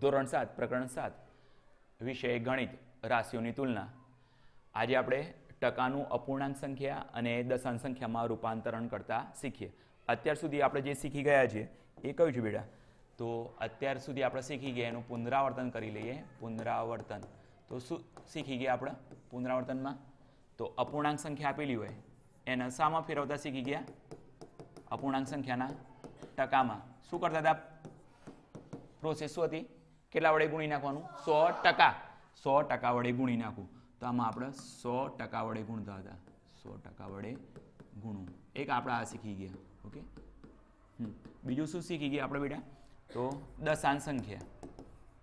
ધોરણ સાત, પ્રકરણ સાત વિષય ગણિત રાશિઓની તુલના. આજે આપણે ટકાનું અપૂર્ણાંક સંખ્યા અને દશાંશ સંખ્યામાં રૂપાંતરણ કરતા શીખીએ. અત્યાર સુધી આપણે જે શીખી ગયા છીએ એ કયું છે બેટા? તો અત્યાર સુધી આપણે શીખી ગયા એનું પુનરાવર્તન કરી લઈએ, પુનરાવર્તન. તો શું શીખી ગયા આપણે પુનરાવર્તનમાં? તો અપૂર્ણાંક સંખ્યા આપેલી હોય, એને શામાં ફેરવતા શીખી ગયા અપૂર્ણાંક સંખ્યાના ટકામાં. શું કરતા હતા? પ્રોસેસ શું હતી? કેટલા વડે ગુણી નાખવાનું? સો ટકા. સો ટકા વડે ગુણી નાખું. તો આમાં આપણે સો ટકા વડે ગુણતા હતા. સો ટકા વડે ગુણવું એક આપણે આ શીખી ગયા. ઓકે? બીજું શું શીખી ગયા આપણે બેટા? તો દશાંશ સંખ્યા.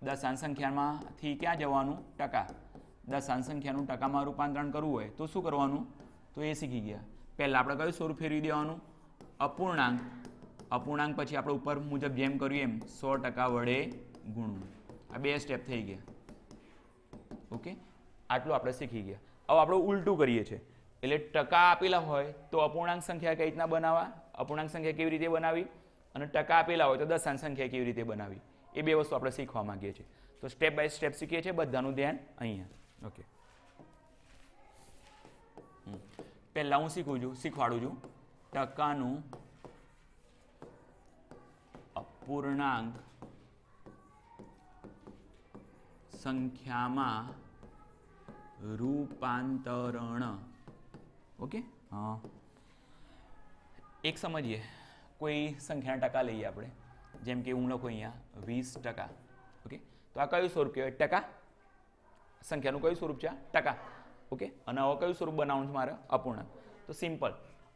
દશાંશ સંખ્યામાંથી ક્યાં જવાનું? ટકા. દશાંશ સંખ્યાનું ટકામાં રૂપાંતરણ કરવું હોય તો શું કરવાનું? તો એ શીખી ગયા. પહેલાં આપણે કયું સ્વરૂપ ફેરવી દેવાનું? અપૂર્ણાંક. અપૂર્ણાંક પછી આપણે ઉપર મુજબ જેમ કર્યું એમ સો ટકા વડે ગુણવું આ બે સ્ટેપ થઈ ગયા. ઓકે આટલું આપણે શીખી ગયા. હવે આપણે ઉલટું કરીએ છીએ. એટલે ટકા આપેલા હોય તો અપૂર્ણાંક સંખ્યા કઈ રીતના બનાવવા? અપૂર્ણાંક સંખ્યા કેવી રીતે બનાવી અને ટકા આપેલા હોય તો દશાંશ સંખ્યા કેવી રીતે બનાવી એ બે વસ્તુ આપણે શીખવા માંગીએ છીએ. તો સ્ટેપ બાય સ્ટેપ શીખીએ છીએ બધાનું ધ્યાન અહીંયા. ઓકે. પહેલા હું શીખું છું, શીખવાડું છું. ટકાનું અપૂર્ણાંક સંખ્યામાં રૂપાંતરણ. ઓકે? હા. એક સમજીએ. કોઈ સંખ્યાના ટકા લઈએ આપણે. જેમ કે હું લખું અહીંયા વીસ ટકા. ઓકે? તો આ કયું સ્વરૂપ કહેવાય? ટકા. સંખ્યાનું કયું સ્વરૂપ છે આ? ટકા. ઓકે? અને હવે કયું સ્વરૂપ બનાવવાનું છે મારે? અપૂર્ણાંક. તો સિમ્પલ.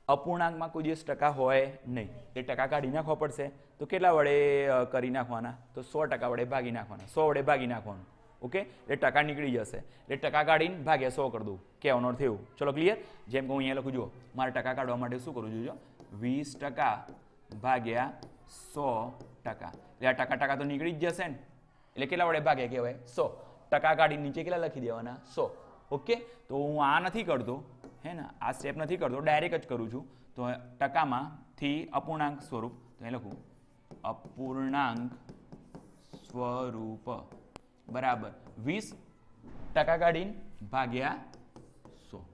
અપૂર્ણાંકમાં કોઈ દિવસ ટકા હોય નહીં. એ ટકા કાઢી નાખવા પડશે. તો કેટલા વડે કરી નાખવાના? તો સો ટકા વડે ભાગી નાખવાના. સો વડે ભાગી નાખવાનું. ઓકે? એટલે ટકા નીકળી જશે. એટલે ટકા કાઢીને ભાગ્યા સો કરી દઉં. કહેવાનો અર્થ એવું ચલો ક્લિયર જેમ કે હું અહીંયા લખું જો મારે ટકા કાઢવા માટે શું કરું છું જો? વીસ ટકા ભાગ્યા સો ટકા. એટલે આ ટકા ટકા તો નીકળી જ જશે ને. એટલે કેટલા વડે ભાગ્યા કહેવાય? સો. ટકા કાઢીને નીચે કેટલા લખી દેવાના? સો. ઓકે? તો હું આ નથી કરતો. હે ને? આ સ્ટેપ નથી કરતો. ડાયરેક્ટ જ કરું છું. તો ટકામાંથી અપૂર્ણાંક સ્વરૂપ તો અહીં લખું. અપૂર્ણાંક સ્વરૂપ. બરાબર. વીસ ટકા કાઢીને ભાગ્યા સો.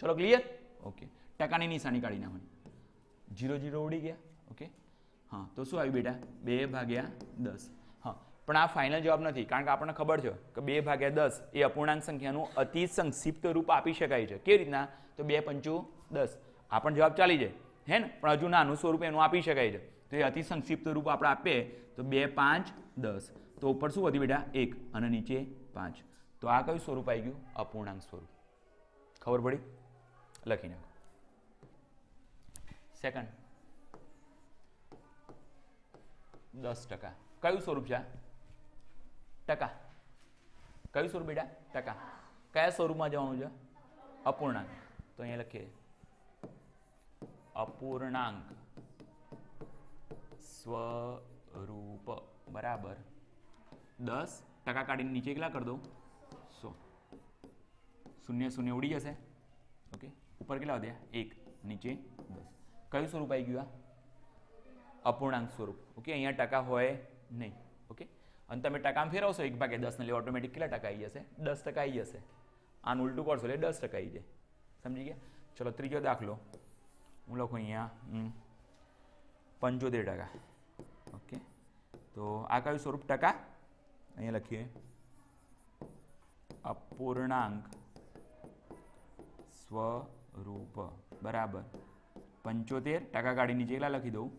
ચલો ક્લિયર ઓકે ટકાની નિશાની કાઢી નાખવાની. જીરો જીરો ઉડી ગયા. ઓકે હા, તો શું આવ્યું બેટા? બે ભાગ્યા દસ. હા, પણ આ ફાઇનલ જવાબ નથી, કારણ કે આપણને ખબર છે કે બે ભાગ્યા દસ એ અપૂર્ણાંક સંખ્યાનું અતિ સંક્ષિપ્ત રૂપ આપી શકાય છે. કેવી રીતના? તો બે પંચો દસ. આ પણ જવાબ ચાલી જાય. હે ને? પણ હજુ નાનું સ્વરૂપ એનું આપી શકાય છે. તો એ અતિ સંક્ષિપ્ત રૂપ આપણે આપીએ. તો બે, પાંચ, દસ. તો ઉપર શું વધ્યું બેટા? એક અને નીચે પાંચ. તો આ કયું સ્વરૂપ આવી ગયું? અપૂર્ણાંક સ્વરૂપ. ખબર પડી? લખી નાખો. સેકન્ડ દસ ટકા. કયું સ્વરૂપ છે ટકા. કયું સ્વરૂપ બેટા? ટકા. કયા સ્વરૂપમાં જવાનું છે? અપૂર્ણાંક. તો અહીંયા લખીએ. અપૂર્ણાંક. સ્વરૂપ. બરાબર. દસ ટકા કાઢીને નીચે કેટલા કરી દઉં? સો. શૂન્ય શૂન્ય ઉડી જશે. ઓકે. ઉપર કેટલા વધ્યા? એક. નીચે દસ. કયું સ્વરૂપ આવી ગયું આ? અપૂર્ણાંક સ્વરૂપ. ઓકે, અહીંયા ટકા હોય નહીં. ઓકે? અને તમે ટકામાં ફેરવશો, એક ભાગે દસને એટલે ઓટોમેટિક કેટલા ટકા આવી જશે? દસ ટકા આવી જશે. આનું ઉલટું કરશો એટલે દસ ટકા આવી જાય. સમજી ગયા? ચલો, ત્રીજો દાખલો. હું લખું અહીંયા પંચોતેર ટકા. ઓકે? તો આ કયું સ્વરૂપ? ટકા અહીંયા લખીએ. અપૂર્ણાંક સ્વરૂપ. બરાબર. પંચોતેર ટકા નીચે કેટલા લખી દઉં.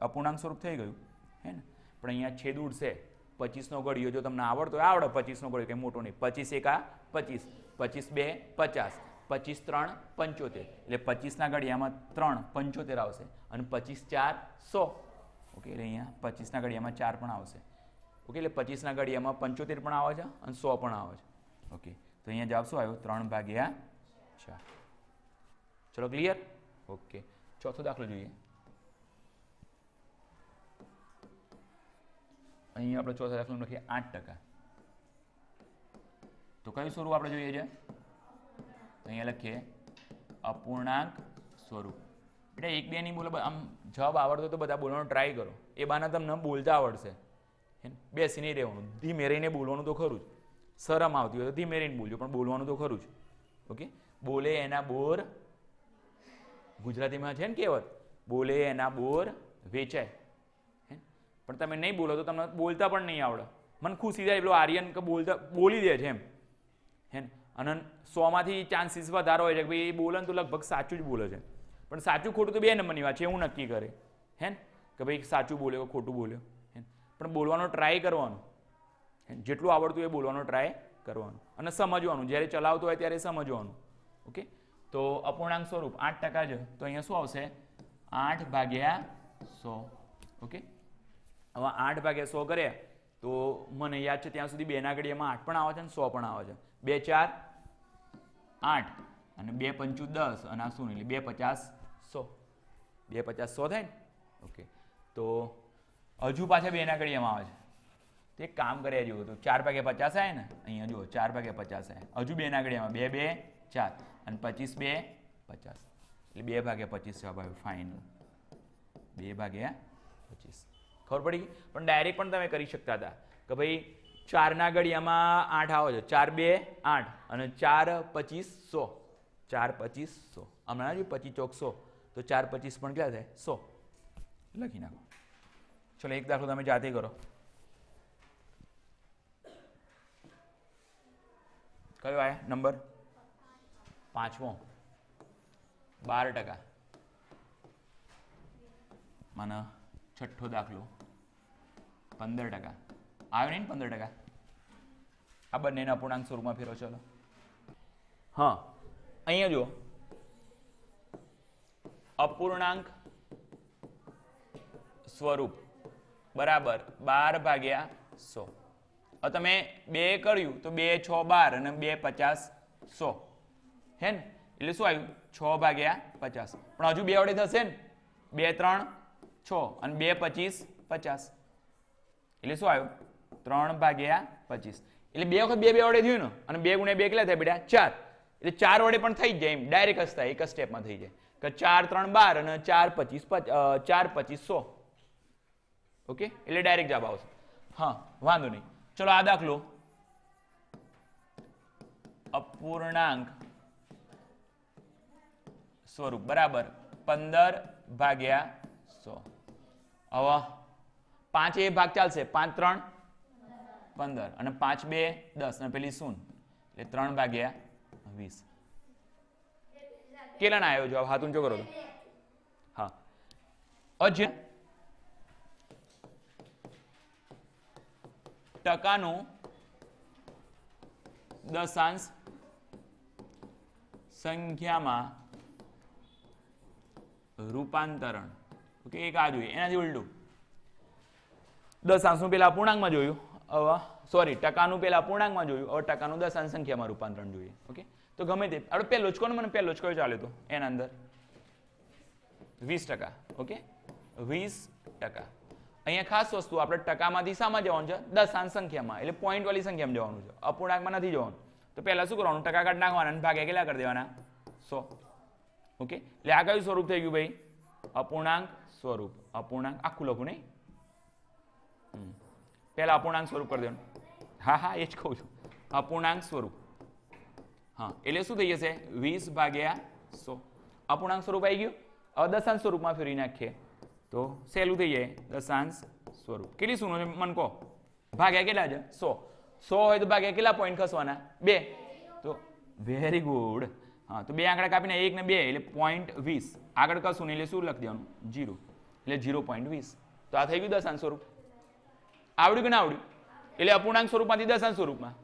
અપૂર્ણાંક સ્વરૂપ થઈ ગયું. હે ને? પણ અહીંયા છેદ ઉડશે. પચીસનો ગળ્યો જો તમને આવડતો હોય, આવડે પચીસનો ગળ્યો કંઈ મોટો નહીં. પચીસ એકા પચીસ. પચીસ બે પચાસ. પચીસ ત્રણ પંચોતેર. એટલે પચીસના ઘડિયામાં ત્રણ પંચોતેર આવશે અને પચીસ ચાર સો. ઓકે, એટલે અહીંયા પચીસના ઘડિયામાં ચાર પણ આવશે. ઓકે, એટલે પચીસના ઘડિયામાં પંચોતેર પણ આવે છે અને સો પણ આવે છે. ઓકે, તો અહીંયા જવાબ શું આવ્યો? ત્રણ ભાગ્યા ચાર. ચલો ક્લિયર ઓકે, ચોથો દાખલો જોઈએ. અહીં આપણે ચોથા દાખલો લખીએ આઠ ટકા. તો કયું સ્વરૂપ આપણે જોઈએ છે? તો અહીંયા લખીએ અપૂર્ણાંક સ્વરૂપ. એટલે એક બે નહીં બોલો, આમ જવાબ આવડતો તો બધા બોલવાનો ટ્રાય કરો. એ બાના તમને બોલતા આવડશે. ને? બેસી નહીં રહેવાનું. ધીમે રહીને બોલવાનું તો ખરું જ. શરમ આવતી હોય તો ધીમે રહીને બોલજો પણ બોલવાનું તો ખરું જ. ઓકે? બોલે એના બોર ગુજરાતીમાં છે ને કહેવત? બોલે એના બોર વેચાય. હે? પણ તમે નહીં બોલો તો તમને બોલતા પણ નહીં આવડે. મને ખુશી થાય પેલો આર્યન કે બોલતા, બોલી દે છે એમ. હે ને? અને સોમાંથી ચાન્સીસ વધારે હોય છે કે ભાઈ એ બોલે તો લગભગ સાચું જ બોલે છે. પણ સાચું ખોટું તો બે નંબરની વાત છે, એવું નક્કી કરે. હે ને? કે ભાઈ સાચું બોલ્યો કે ખોટું બોલ્યો? પણ બોલવાનો ટ્રાય કરવાનો. જેટલું આવડતું એ બોલવાનો ટ્રાય કરવાનો. અને સમજવાનું. જ્યારે ચલાવતો હોય ત્યારે સમજવાનું. ઓકે તો અપૂર્ણાંક સ્વરૂપ આઠ ટકા છે તો અહીંયા શું આવશે? આઠ ભાગ્યા સો. ઓકે હવે આઠ ભાગ્યા સો કર્યા. તો મને યાદ છે ત્યાં સુધી બેના ઘડિયામાં આઠ પણ આવે છે અને સો પણ આવે છે. બે ચાર, આઠ. અને બે પંચું દસ. અને આ શું એટલે બે પચાસ સો. બે પચાસ સો થાય ને? ઓકે તો હજુ પાછા બેના ઘડિયામાં આવે છે. તે કામ કર્યા જેવું હતું. ચાર ભાગે પચાસ આવે ને? અહીંયા જુઓ, ચાર ભાગે પચાસ આવે હજુ બે ના ઘડિયામાં બે બે, ચાર. અને પચીસ, બે, પચાસ. એટલે બે ભાગે પચીસ જવાબ આવ્યો ફાઇનલ બે ભાગ્યા પચીસ. ખબર પડી પણ ડાયરેક્ટ પણ તમે કરી શકતા હતા કે ભાઈ ચારના ઘડિયામાં આઠ આવો છે. ચાર, બે, આઠ. અને ચાર, પચીસ, સો. ચાર, પચીસ, સો. હમણાં જ પચીસ ચોક સો. તો ચાર, પચીસ પણ કેટલા થાય? સો. લખી નાખો. ચલો એક દાખલો તમે જાતે કરો કયો આયા નંબર પાંચમો બાર ટકા મને છઠ્ઠો દાખલો પંદર ટકા આવ્યો નહીં ને પંદર ટકા આ બંનેને અપૂર્ણાંક સ્વરૂપમાં ફેરો ચલો હા અહીંયા જુઓ અપૂર્ણાંક સ્વરૂપ બરાબર, બાર ભાગ્યા સો. તમે બે કર્યું તો બે, છ, બાર અને બે, પચાસ, સો. હે ને? એટલે શું આવ્યું? છ ભાગ્યા પચાસ. પણ હજુ બે વડે થશે ને? બે, ત્રણ, છ અને બે, પચીસ, પચાસ. એટલે શું આવ્યું? ત્રણ ભાગ્યા પચીસ. એટલે બે વખત બે બે વડે થયું ને? અને બે ગુણ્યા બે કેટલા થાય બેટા? ચાર. એટલે ચાર વડે પણ થઈ જાય એમ. ડાયરેક્ટ જ થાય, એક જ સ્ટેપમાં થઈ જાય. કે ચાર, ત્રણ, બાર અને ચાર, પચીસ, પચ- ચાર, પચીસ, સો. ઓકે? એટલે ડાયરેક્ટ જવાબ આવશે. હા, વાંધો નહીં. ચલો આ દાખલો. અપૂર્ણાંક સ્વરૂપ, બરાબર. પંદર ભાગ્યા સો. હવે પાંચ એ ભાગ ચાલશે. પાંચ, ત્રણ? પંદર. અને પાંચ, બે, દસ. અને પેલી શૂન એટલે ત્રણ ભાગ્યા વીસ. કેટલા ના આવ્યો જવાબ હાથ ઊંચો કરો હા. અજય ટકાનું દશાંશ સંખ્યામાં રૂપાંતરણ. ઓકે એક આ જોઈએ, એનાથી ઉલટું. દશાંશનું પેલા પૂર્ણાંકમાં જોયું. હવે સોરી ટકાનું પેલા પૂર્ણાંકમાં જોયું. હવે ટકાનું દશાંશ સંખ્યામાં રૂપાંતરણ જોઈએ. ઓકે તો ગમે તે આપણે પહેલો જ કોણ મને પહેલો જ કયો ચાલ્યો હતો એના અંદર વીસ ટકા. ઓકે વીસ ટકા. અહીંયા ખાસ વસ્તુ, આપણે ટકામાં, દિશામાં જવાનું છે, દશાંશ સંખ્યામાં. એટલે પોઈન્ટવાળી વાળી સંખ્યામાં જવાનું છે. અપૂર્ણાંકમાં નથી જવાનું. તો પહેલાં શું કરવાનું? ટકા કાઢ નાખવાના અને ભાગ્યા કેટલા કરી દેવાના? સો. ઓકે? એટલે આ કયું સ્વરૂપ થઈ ગયું ભાઈ? અપૂર્ણાંક સ્વરૂપ. અપૂર્ણાંક આખું લખું નહીં? પહેલાં અપૂર્ણાંક સ્વરૂપ કરી દેવાનું. હા હા, એ જ કહું છું. અપૂર્ણાંક સ્વરૂપ. હા, એટલે શું થઈ જશે? વીસ ભાગ્યા સો. અપૂર્ણાંક સ્વરૂપ આવી ગયું? હવે દશાંશ સ્વરૂપમાં ફેરવી નાખીએ. તો સહેલું થઈ જાય દશાંશ સ્વરૂપ. કેટલી શું છે, મન કહો? ભાગ્યા કેટલા છે? સો. સો હોય તો ભાગ્યા કેટલા પોઈન્ટ ખસવાના? બે. તો વેરી ગુડ હા, તો બે આંકડા કાપીને એક ને બે, એટલે પોઈન્ટ વીસ. આગળ કશું નહીં, એટલે શું લખી દેવાનું? જીરો એટલે જીરો પોઈન્ટ વીસ. તો આ થઈ ગયું દશાંશ સ્વરૂપ. આવડ્યું કે ના આવડ્યું? એટલે અપૂર્ણાંક સ્વરૂપમાંથી દશાંશ સ્વરૂપમાં.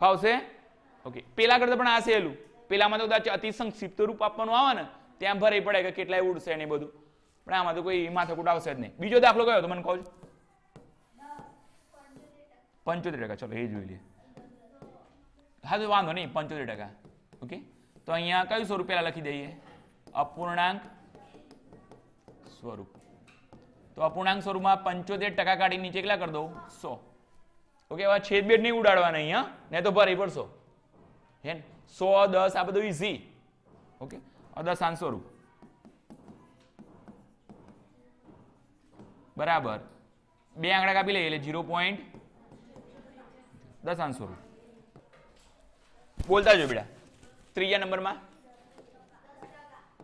ફાવશે? ઓકે. પેલા કરતાં પણ આ સહેલું. પેલામાં તો કદાચ અતિ સંક્ષિપ્ત રૂપ આપવાનું આવે ને ત્યાં ભરાઈ પડે કે કેટલાય ઉડશે ને બધું. પણ આમાં તો કોઈ માથાકૂટ આવશે જ નહીં. બીજો દાખલો કયો મને કહો છો? પંચોતેર ટકા. ચલો, એ જોઈ લઈએ. હા, તો વાંધો નહીં, પંચોતેર ટકા. ઓકે? તો અહીંયા કયું સ્વરૂપ પહેલાં લખી દઈએ? અપૂર્ણાંક સ્વરૂપ. તો અપૂર્ણાંક સ્વરૂપમાં પંચોતેર ટકા કાઢી નીચે કેટલા કરી દઉં? સો. ઓકે, હવે છેદ નહીં ઉડાડવાના અહીંયા નહીં તો ભરી પડશો. હે ને? સો, દસ, આ બધું ઇઝી ઓકે? દશાંશ સ્વરૂપ. બરાબર. બે આંકડા કાપી લઈએ એટલે ઝીરો પોઈન્ટ દશાંશ સ્વરૂપ. બોલતા જો બેટા. ત્રીજા નંબરમાં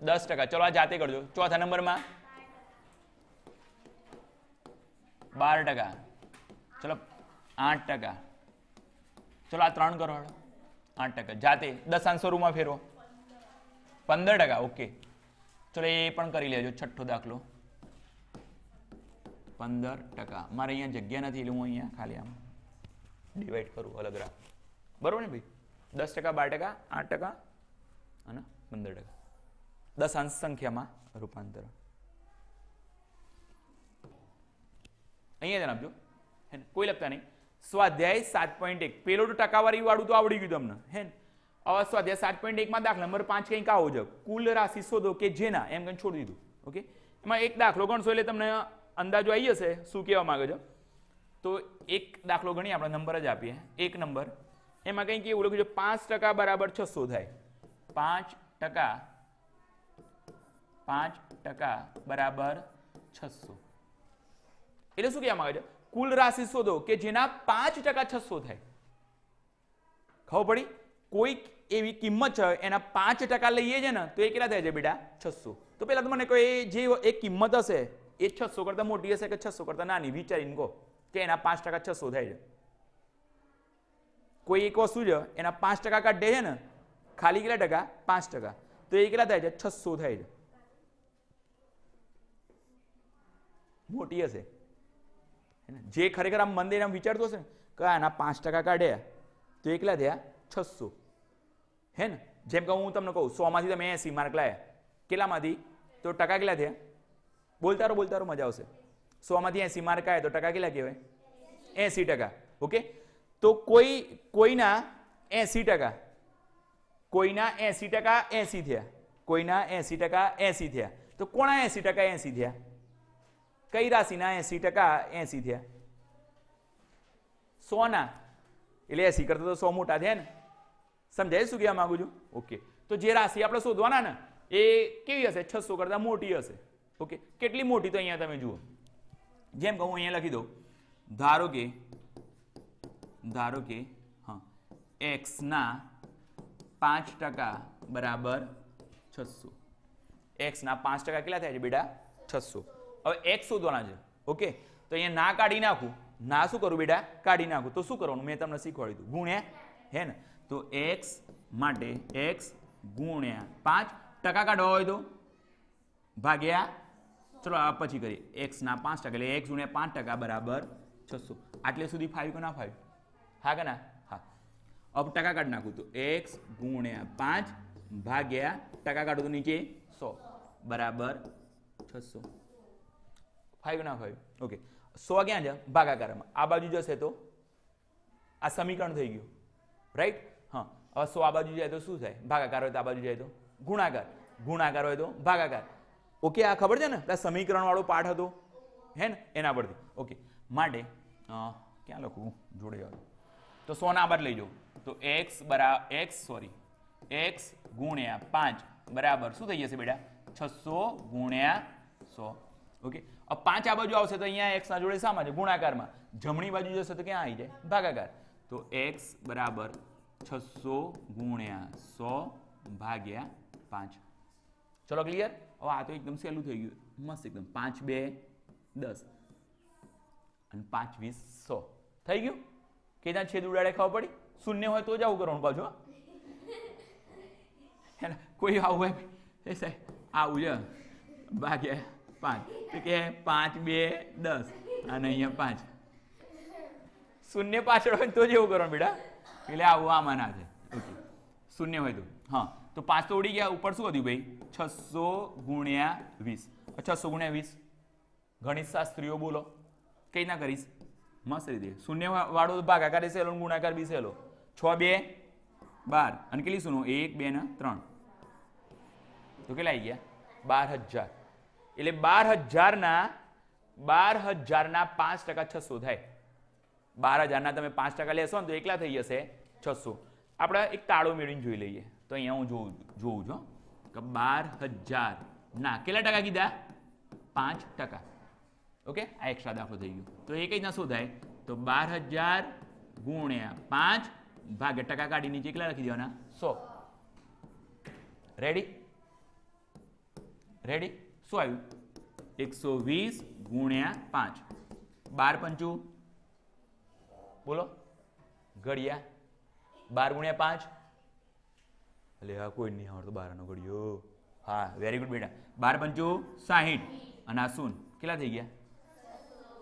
દસ ટકા. ચલો આ જાતે કરજો. ચોથા નંબરમાં બાર ટકા. ચલો આઠ ટકા. ચલો આ ત્રણ કરો આઠ ટકા. જાતે દશાંશ સ્વરૂપમાં ફેરવો. પંદર ટકા, ઓકે. ચલો એ પણ કરી લેજો, છઠ્ઠો દાખલો. પંદર ટકા. મારે અહીંયા જગ્યા નથી, એટલે હું અહીંયા ખાલી આમ ડિવાઈડ કરું, અલગ રાખ. બરોબર ને ભાઈ? દસ ટકા, બાર ટકા, આઠ ટકા અને પંદર ટકા. દસ અંશ સંખ્યામાં રૂપાંતર. અહીંયા ધ્યાન આપજો. હે કોઈ લખતા નહીં. સ્વાધ્યાય સાત પોઈન્ટ એક. પેલો ટકાવારી વાળું તો આવડી ગયું તમને. હે ને? હવે સ્વાધ્યાય સાત પોઈન્ટ એકમાં દાખલા નંબર પાંચ કંઈક આવો છે કુલ રાશિ શોધો કે જેના? એમ કંઈ છોડી દીધું. ઓકે એમાં એક દાખલો ગણશો એટલે તમને અંદાજો આવી જશે શું કહેવા માગે છો. તો એક દાખલો ગણી આપણે નંબર જ આપીએ. એક નંબર. એમાં કંઈક એવું લખ્યું છે, પાંચ ટકા બરાબર છસો થાય. પાંચ ટકા પાંચ ટકા બરાબર છસો. એટલે શું કહેવા માંગે છે? કુલ રાશિ શોધો કે જેના પાંચ ટકા છસો થાય. ખબર પડી? કોઈક એવી કિંમત છે, એના પાંચ ટકા લઈએ છે ને, તો એ કેટલા થાય છે બેટા? છસો. તો પહેલાં તો મને કહો, એ જે એક કિંમત હશે, એ છસો કરતાં મોટી હશે કે છસો કરતાં નાની? વિચારીને કહો કે એના પાંચ ટકા છસો થાય છે. કોઈ એક વસ્તુ છે, એના પાંચ ટકા કાઢે છે ને, ખાલી કેટલા ટકા? પાંચ ટકા. તો એ કેટલા થાય છે? છસો થાય છે. મોટી હશે. જે ખરેખર આમ મંદિર આમ વિચારતો હશે કે આના પાંચ ટકા કાઢ્યા, તો એકલા થયા? છસો. હે ને? જેમ કે હું તમને કહું સોમાંથી તમે એસી માર્ક લાયા. કેટલામાંથી? તો ટકા કેટલા થયા? બોલતા રહો બોલતા રહો મજા આવશે. સોમાંથી એસી માર્ક આવ્યા તો ટકા કેટલા કહેવાય? એસી ટકા. ઓકે? તો કોઈ, કોઈના એસી ટકા, કોઈના એસી ટકા એસી થયા. કોઈના એસી ટકા એસી થયા. તો કોના એસી ટકા એસી થયા? કઈ રાશિના એસી ટકા એસી થયા? સોના. એટલે એસી કરતા તો સો મોટા થયા ને? સમજાય શું કહેવા માંગુ છું? ઓકે. તો જે રાશિ આપણે શોધવાના ને, એ કેવી હશે? છસો કરતાં મોટી હશે. ઓકે. કેટલી મોટી તો અહીંયા તમે જુઓ. જેમ કહું અહીંયા લખી દઉં. ધારો કે ધારો કે, હા એક્સના પાંચ ટકા બરાબર છસો. એક્સના પાંચ ટકા કેટલા થાય છે બેટા? છસો. હવે એક્સ શોધવાના છે. ઓકે. તો અહીંયા ના કાઢી નાખું. ના શું કરું બેટા? કાઢી નાખું. તો શું કરવાનું? મેં તમને શીખવાડ્યું હતું ગુણ્યા, હે ને? તો એક્સ માટે એક્સ ગુણ્યા પાંચ ટકા કાઢવા હોય તો? ભાગ્યા? ચલો, આ પછી કરીએ. એક્સના પાંચ ટકા એટલે એક્સ ગુણ્યા પાંચ ટકા બરાબર છસો. આટલે સુધી ફાઈવ કે ના ફાઈવ હા કે ના? હા. અબ ટકા કાઢ નાખું તો એક્સ ગુણ્યા પાંચ ભાગ્યા ટકા કાઢું તો નીચે સો. બરાબર છસો. ફાઈવ ના ફાઈવ ઓકે સો ક્યાં છે? ભાગાકારમાં. આ બાજુ જશે તો? આ સમીકરણ થઈ ગયું. રાઈટ સો આ બાજુ જાય તો શું થાય? ભાગાકાર હોય તો આ બાજુ જાય તો? ગુણાકાર. ગુણાકાર હોય તો ભાગાકાર. ઓકે, આ ખબર છે ને? આ સમીકરણવાળો પાઠ હતો. હે ને? એના પરથી. ઓકે. માટે ક્યાં લખું? જોડે તો સોના બાદ લઈ જાઉં તો એક્સ બરાબર એક્સ સોરી એક્સ ગુણ્યા પાંચ. બરાબર. શું થઈ જશે બેટા? છસો ગુણ્યા સો. ઓકે. પાંચ આ બાજુ આવશે તો અહીંયા એક્સના જોડે શામાં છે ગુણાકારમાં. જમણી બાજુ જશે તો ક્યાં આવી જાય? ભાગાકાર. તો એક્સ બરાબર છસો ગુણ્યા સો ભાગ્યા પાંચ. ચલો ક્લિયર હવે આ તો એકદમ સહેલું થઈ ગયું. મસ્ત એકદમ. પાંચ બે દસ. અને પાંચ વીસ સો. થઈ ગયું? કે ત્યાં છેદ ઉડાડે ખબર પડી? શૂન્ય હોય તો જ આવું કરવાનું પાછું હે? કોઈ આવું હોય એ સાહેબ આવું છે. ભાગ્યા પાંચ. તો કે પાંચ બે દસ. અને અહીંયા પાંચ. શૂન્ય પાછળ હોય તો જ એવું કરવાનું બેટા. એટલે આવું આમાં ના છે. ઓકે. શૂન્ય હોય તો. હા. તો પાંચ તો ઉડી ગયા. ઉપર શું હતું ભાઈ? છસો ગુણ્યા વીસ. છસો ગુણ્યા વીસ. ગણિત શાસ્ત્રીઓ બોલો. કઈ ના કરીશ? મસ્ત રીતે. શૂન્ય વાળો ભાગાકાર સહેલો ગુણાકાર બી સહેલો છ, બે, બાર. અને કેટલી શું એક, બે, ને ત્રણ. તો કેટલા આવી ગયા? બાર હજાર. એટલે બાર હજારના બાર હજારના પાંચ ટકા છસો થાય. બાર હજારના તમે પાંચ ટકા લેશો ને તો એકલા થઈ જશે. છસો. આપણે એક તાળો મેળવીને જોઈ લઈએ. તો અહીંયા હું જોઉં જોઉં છું. કે બાર હજાર. ના, કેટલા ટકા કીધા? પાંચ ટકા. ઓકે? આ એક્સ્ટ્રા દાખલો થઈ ગયો. તો એ કઈ રીતના શું થાય તો બાર હજાર ગુણ્યા પાંચ ભાગે ટકા કાઢી નીચે કેટલા લખી દેવાના? સો. રેડી રેડી શું આવ્યું? એકસો વીસ ગુણ્યા પાંચ. બાર પંચું. બોલો. ઘડિયા. બાર ગુણ્યા પાંચ? એટલે હા, કોઈ નહીં આવડતો બારનો ઘડિયો. હા વેરી ગુડ બેટા. બાર પંચો સાહીઠ અને આ શૂન કેટલા થઈ ગયા?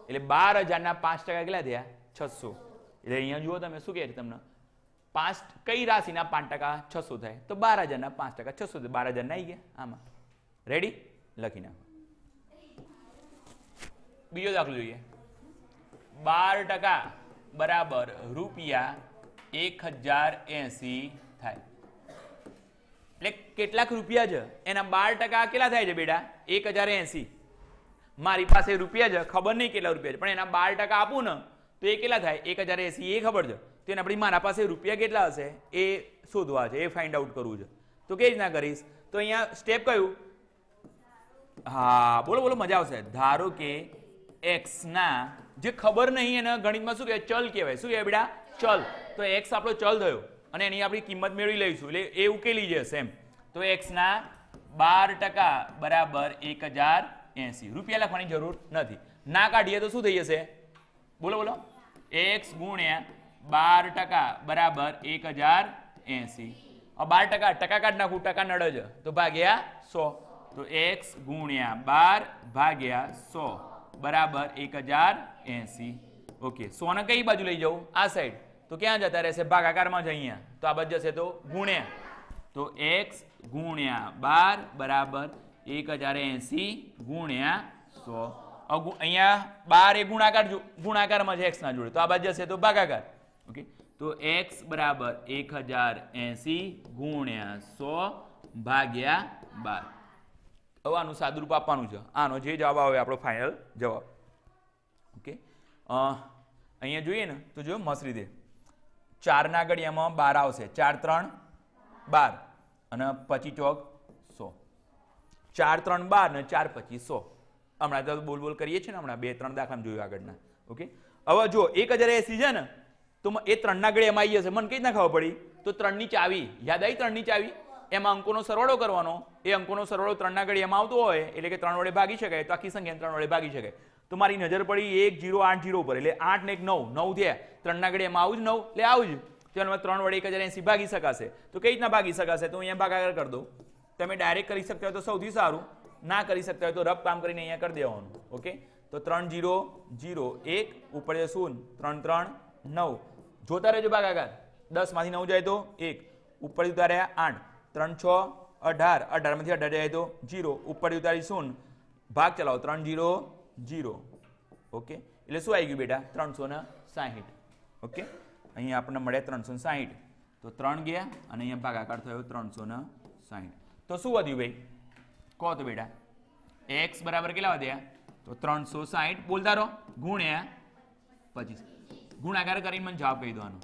એટલે બાર હજારના પાંચ ટકા કેટલા થયા? છસો. એટલે અહીંયા જુઓ તમે, શું કહે છે તમને? પાંચ કઈ રાશિના પાંચ ટકા છસો થાય? તો બાર હજારના પાંચ ટકા છસો થાય. બાર હજારના આવી ગયા? આમાં. રેડી લખી નાખો. બીજો દાખલો જોઈએ. બાર ટકા બરાબર રૂપિયા એક હજાર એસી થાય. એટલે કેટલાક રૂપિયા છે એના બાર ટકા કેટલા થાય છે બેટા? એક હજાર એસી. મારી પાસે રૂપિયા છે ખબર નહીં કેટલા રૂપિયા છે, પણ એના બાર ટકા આપું ને, તો એ કેટલા થાય? એક હજાર એસી, એ ખબર છે. તો એને આપણી મારા પાસે રૂપિયા કેટલા હશે? એ શોધવા છે, એ ફાઇન્ડ આઉટ કરવું છે. તો કેવી રીતના કરીશ? તો અહીંયા સ્ટેપ કયું? હા, બોલો બોલો, મજા આવશે. ધારો કે એક્સના જે ખબર નહીં એને ગણિતમાં શું કહેવાય? ચલ કહેવાય. શું કહેવાય બેટા? ચલ. તો એક્સ આપણો ચલ થયો. અને એની આપણી કિંમત મેળવી લઈશું. એટલે એ ઉકેલી જશે એમ. તો એક્સના બાર ટકા બરાબર એક હજાર એસી. રૂપિયા લખવાની જરૂર નથી. ના કાઢીએ તો શું થઈ જશે? બોલો બોલો. એક્સ ગુણ્યા બાર ટકા બરાબર એક હજાર એસી. બાર ટકા ટકા કાઢ નાખું, ટકા નડે છે તો ભાગ્યા સો. તો એક્સ ગુણ્યા બાર ભાગ્યા સો. બરાબર એક હજાર એસી. ઓકે. સોને કઈ બાજુ લઈ જવું? આ સાઈડ તો ક્યાં જતા રહેશે? ભાગાકારમાં જ અહીંયા. તો આ બધ જશે તો ગુણ્યા. તો એક્સ ગુણ્યા બાર બરાબર એક હજાર એસી ગુણ્યા સો. અહીંયા બાર એ ગુણાકાર ગુણાકારમાં છે એક્સના જોડે. તો આ બાજુ જશે તો ભાગાકાર. ઓકે? તો એક્સ બરાબર એક હજાર એસી ગુણ્યા સો ભાગ્યા બાર. હવે આનું સાદુરૂપ આપવાનું છે. આનો જે જવાબ આવે આપણો ફાઇનલ જવાબ. ઓકે? અહીંયા જોઈએ ને? તો જો મસરી રીતે ચારના એમાં બાર આવશે. ચાર, ત્રણ, બાર. અને પચી ચોક સો. ચાર, ત્રણ, બાર ને ચાર પચી સો. હમણાં તો બોલ બોલ કરીએ છીએ ને હમણાં. બે, ત્રણ દાખલા જોયું આગળના. ઓકે હવે જો એક હજાર એસી છે ને, તો એ ત્રણના ગળે એમાં આવી જશે. મને કઈ રીતના ખબર પડી? તો ત્રણની ચાવી. યાદ આવી ત્રણની ચાવી? એમાં અંકોનો સરવાળો કરવાનો. એ અંકોનો સરવાળો ત્રણના ગળે એમાં આવતો હોય, એટલે કે ત્રણ વડે ભાગી શકાય. તો આખી સંખ્યા ત્રણ વડે ભાગી શકાય. તો મારી નજર પડી એક જીરો આઠ જીરો ઉપર. એટલે આઠ ને એક નવ. નવ થયા. ત્રણના ઘડી એમાં આવું જ નવ. એટલે આવું જ. તો એમાં ત્રણ વડે એક હજાર એસી ભાગી શકાશે. તો કઈ રીતના ભાગી શકાશે? તો અહીંયા ભાગાકાર કરી દો તમે ડાયરેક્ટ કરી શકતા હોય તો સૌથી સારું. ના કરી શકતા હોય તો રફ કામ કરીને અહીંયા કરી દેવાનું. ઓકે? તો ત્રણ જીરો જીરો, એક, ઉપર શૂન ત્રણ ત્રણ, નવ. જોતા રહેજો ભાગાકાર. દસમાંથી નવ જાય તો એક. ઉપરથી ઉતાર્યા આઠ. ત્રણ, છ, અઢાર. અઢારમાંથી અઢાર જાય તો જીરો. ઉપરથી ઉતારી શૂન્ય. ભાગ ચલાવો. ત્રણ, જીરો જીરો. ઓકે? એટલે શું આવી ગયું બેટા? ત્રણસો ને સાહીઠ. ઓકે? અહીંયા આપણને મળ્યા ત્રણસો સાહીઠ. તો ત્રણ ગયા અને અહીંયા ભાગાકાર થયો ત્રણસો ને સાહીઠ. તો શું વધ્યું ભાઈ? કહો તો બેટા. એક્સ બરાબર કેટલા વધ્યા? તો ત્રણસો સાહીઠ. બોલતા રહો. ગુણ્યા પચીસ. ગુણાકાર કરીને મને જવાબ કહી દો આનો.